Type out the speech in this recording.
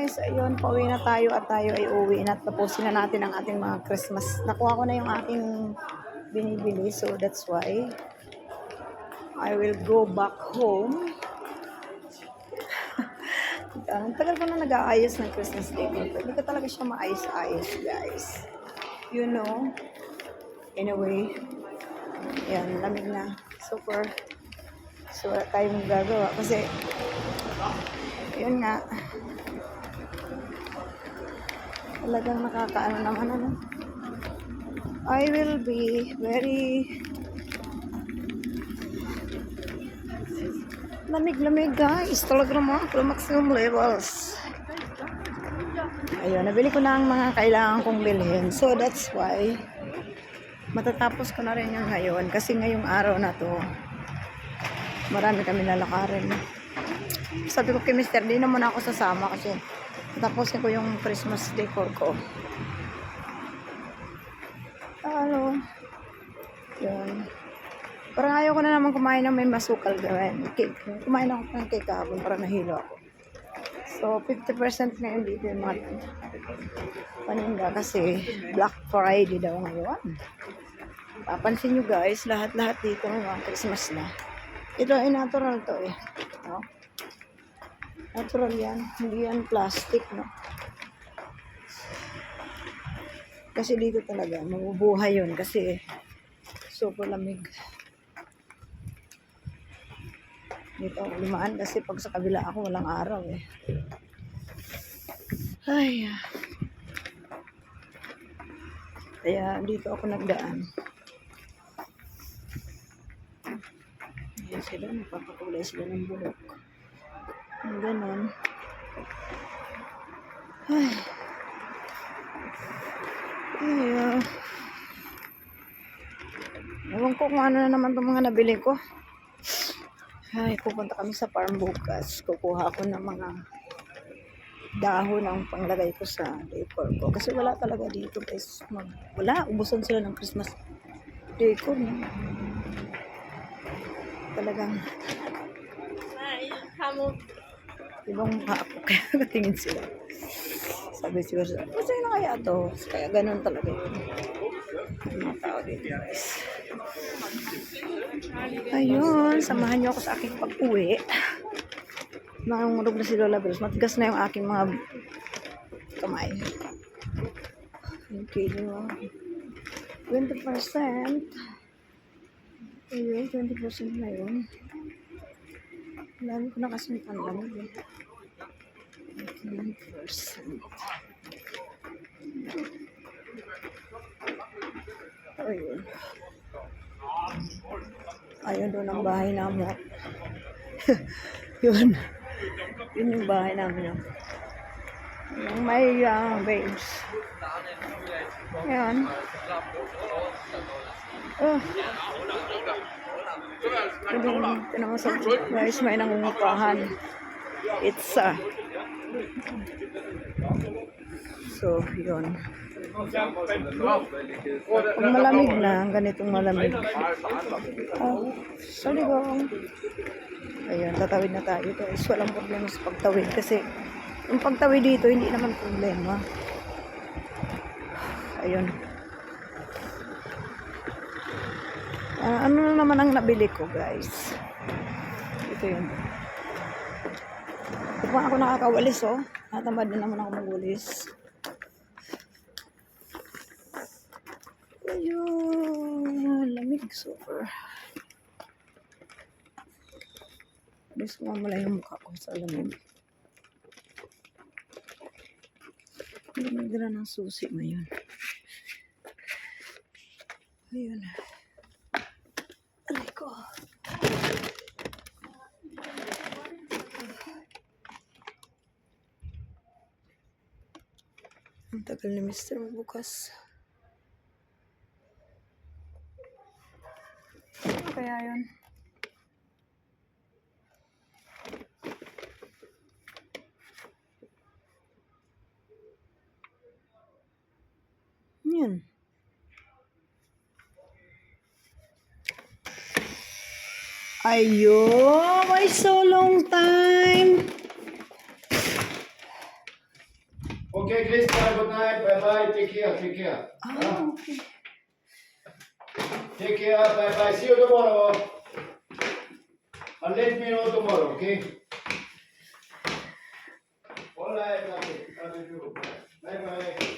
guys, ayun, pauwi na tayo at tayo ay uwi na. Tapusin na natin ang ating mga Christmas. Nakuha ko na yung aking binibili, so that's why I will go back home. Ang tagal ko na nag-aayos ng Christmas decor. Hindi ko talaga siya maayos-ayos, guys. You know? Anyway, yan, lamig na. Super. So, wala tayong gagawa. Kasi, yun nga. Talagang nakakaano naman ano. I will be very lamig-lamig guys. Talaga naman ako maximum levels. Ayun, nabili ko na ang mga kailangan kong bilhin. So, that's why matatapos ko na rin yung ngayon. Kasi ngayong araw na to, marami kami lalakarin. Sabi ko kay Mister, di naman ako sasama kasi tapusin ko yung Christmas decor ko. Ano? Yun. Parang ayaw ko na naman kumain ng may masukal gawin. Cake. Kumain ako ng cake kahapon para nahilo ako. So, 50% ngayon dito yung mga paninda kasi Black Friday daw ngayon. Papansin nyo guys, lahat-lahat dito may mga Christmas na. Ito ay natural to eh. No? Natural yan. Hindi yan plastic, no? Kasi dito talaga, mabubuhay yun kasi super lamig. Dito ako lumaan kasi pag sa kabila ako walang araw eh. Ay. ah. Kaya dito ako nagdaan. Ayan sila, nagpapakulay sila ng bulok. Ang ganon. Ay. Ay. Ewan ko kung ano na naman itong mga nabili ko. Ay, pupunta kami sa farm bukas. Kukuha ako ng mga dahon ng panglagay ko sa decor ko. Kasi wala talaga dito guys. Mag, wala, ubusan sila ng Christmas decor. No? Talagang Ay, hamo. Ibang mukha ako. Kaya natingin sila. Sabi siguro sila, kasi na kaya to? Kaya ganun talaga yun. Yung mga tao dito guys. Ayun, samahan niyo ako sa aking pag-uwi. Nangungurog na si Lola Bells. Matigas na yung aking mga kamay. Okay, yun. 20%. Ayun, 20% na yun. Lalo ko na kasi ang lamig eh. 20%. Ayun. Ayun doon ang bahay namin. yun. Yun yung bahay namin. Yun. Yung may uh, babes. Ayan. Oh. Ito naman sa guys, may nangungupahan. It's uh, So, yun. Pag malamig na, ganitong malamig. Oh, sorry gong. Ayun, tatawid na tayo guys. Walang problema sa pagtawid kasi yung pagtawid dito, hindi naman problema. Ayun. Ah, ano na naman ang nabili ko guys. Ito yun. Pa ako nakakawalis oh. Natamad na naman ako magwalis. Ayun, lamig super. Gusto ko mamala yung mukha ko sa lamig. Lamig na ng susi ngayon. Ayun. Aray ko. Ang tagal ni Mr. bukas. Kaya yun? Yun. Ayo, may so long time. Okay, Krista, good night. Bye bye. Take care. Take care. Ah, okay. Take care. Bye bye. See you tomorrow. And let me know tomorrow, okay? All right. Okay. Bye bye.